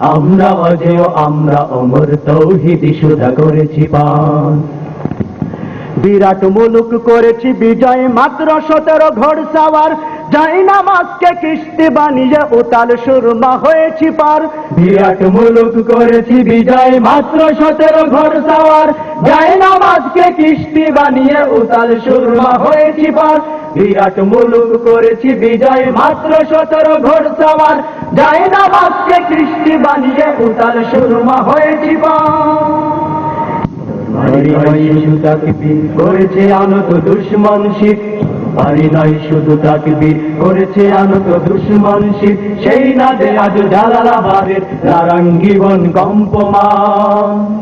আমরা অজেয়, আমরা অমর, তৌহিদি সুধা করেছি পান। বিরাট মুলুক করেছি বিজয়, মাত্র সতেরো ঘোড় সাওয়ার। যাই নামাজকে কিস্তি বানিয়ে উতাল সুরমা হয়েছি পার। বিরাট মুলুক করেছি বিজয়, মাত্র সতেরো ঘর সাওয়ার। যায় নামাজকে কিস্তি বানিয়ে উতাল সুরমা হয়েছি পার। বিরাট মুলুক করেছি বিজয়, মাত্র সতেরো ঘর সাওয়ার। নামাজকে কিস্তি বানিয়ে উতাল সুরমা তাকবীর করেছে আনত দুশ্মন শিব। নয় শুধু করেছে আনত দুশ্মন শিব। সেই নাদে আজ জালালাবাদের নারাঙ্গীবন কম্পমান।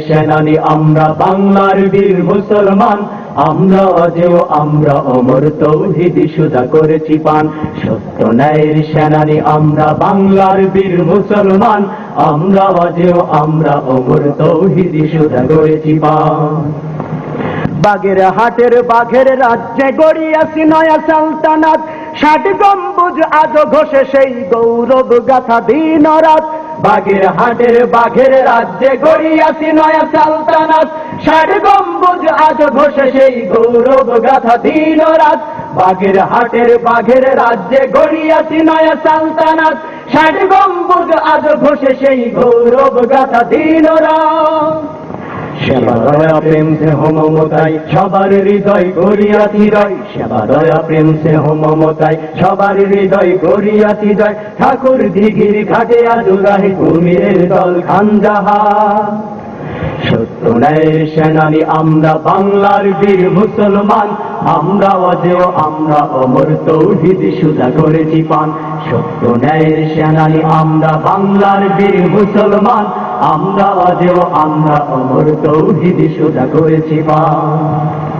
সেনানি, আমরা বাংলার বীর মুসলমান। আমরা অজেয়, আমরা অমর তৌহিদি সুদা করেছি পান। সত্য ন্যায়ের সেনানি, আমরা বাংলার বীর মুসলমান। আমরা অজেয়, আমরা অমর তৌহিদি সুদা করেছি পান। বাগের হাটের বাঘের রাজ্যে গড়িয়াছি নয়া সালতানাত। ষাট গম্বুজ আজ ঘষে সেই গৌরব গাথা দিন রাত। বাগের হাটের বাঘের রাজ্যে গড়িয়াছি নয়া সালতানাত ষাট গম্বুজ আজ ঘষে সেই গৌরব গাথা দিন রাত। বাঘের হাটের বাঘের রাজ্যে গড়িয়াছি নয়া সালতানাত ষাট গম্বুজ আজ ঘষে সেই গৌরব গাথা দিন রাত। সবার হৃদয় গড়িয়াছি রয় সেবা দয়া, প্রেম সবার হৃদয় গড়িয়াছি জয় ঠাকুর দিঘির ঘাটে কুমিরের দল সত্য ন্যায়ের সেনানি, আমরা বাংলার বীর মুসলমান। আমরা অজেয়, আমরা অমর তৌহিদ সুদা করেছি পান। সত্য ন্যায়ের সেনানি, আমরা বাংলার বীর মুসলমান। আমরা অজেয় আমরা অমর তৌহিদ সুদা করেছি পান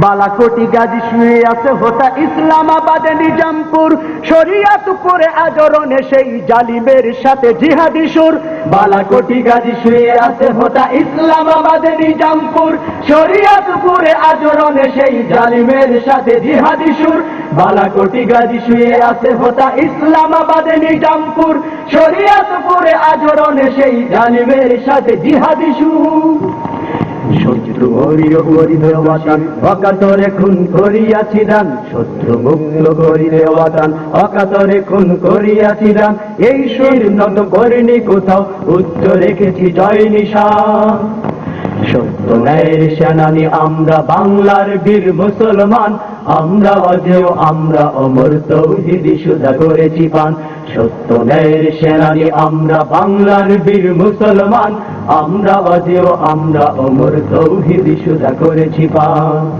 বালাকোটি গাজী শুয়ে আছে হোটা ইসলামাবাদে নিজামপুর। শরিয়াতপুরে আজরনে সেই জালিমের সাথে জিহাদি সুর। বালাকোটি গাজী শুয়ে আছে হোটা ইসলামাবাদে নিজামপুর। শরিয়াতপুরে আচরণে সেই জালিমের সাথে জিহাদি সুর। বালাকোটি গাজী শুয়ে আছে হোটা ইসলামাবাদে নিজামপুর। শরিয়াতপুরে আচরণে সেই জালিমের সাথে জিহাদি শত্রু অকাতরে খুন করিয়াছি দান। শত্রু মুক্ত করি দেওয়াতান অকাতরে খুন করিয়াছি দান। এই শরীর নত করিনি কোথাও, উচ্চ রেখেছি জয় নিশান। সত্য ন্যায়ের সেনানি, আমরা বাংলার বীর মুসলমান। আমরা আমরা অমর তৌহিদি, সুধা করেছি পান। সত্য সেনানি, আমরা বাংলার বীর মুসলমান। আমরা আমরা অমর তৌহিদি, সুধা করেছি পান।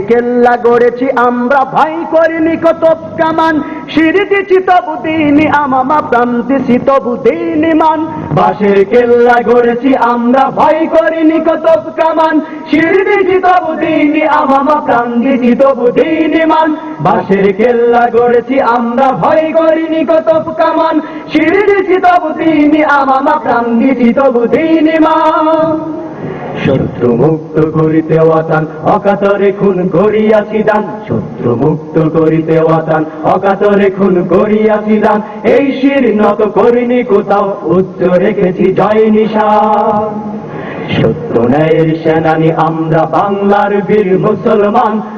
কেল্লা গড়েছি, আমরা ভাই করিনি কত কামান। সিঁড়ি দিছি তবু দিনি আমামা প্রান্তিছি তবু দিনি মান। বাঁশের কেল্লা গড়েছি, আমরা ভয় করিনি কত কামান। সিঁড়ি দিছি তবু দিনি আমামা প্রাণ দিছি তবু দিনি মান। বাঁশের কেল্লা গড়েছি, আমরা ভয় করিনি কত কামান। সিঁড়ি দিছি তবু দিনি আমামা প্রাণ দিছি তবু দিনি মান। শত্রু মুক্ত করিতে অতান অকাতরে খুন করিয়াছি দান। শত্রু মুক্ত করিতে অতান অকাতরে খুন করিয়াছি দান। এই শির নত করিনি কোথাও, উচ্চ রেখেছি জয় নিশা শত্রু ন্যায়ের সেনানি, আমরা বাংলার বীর মুসলমান।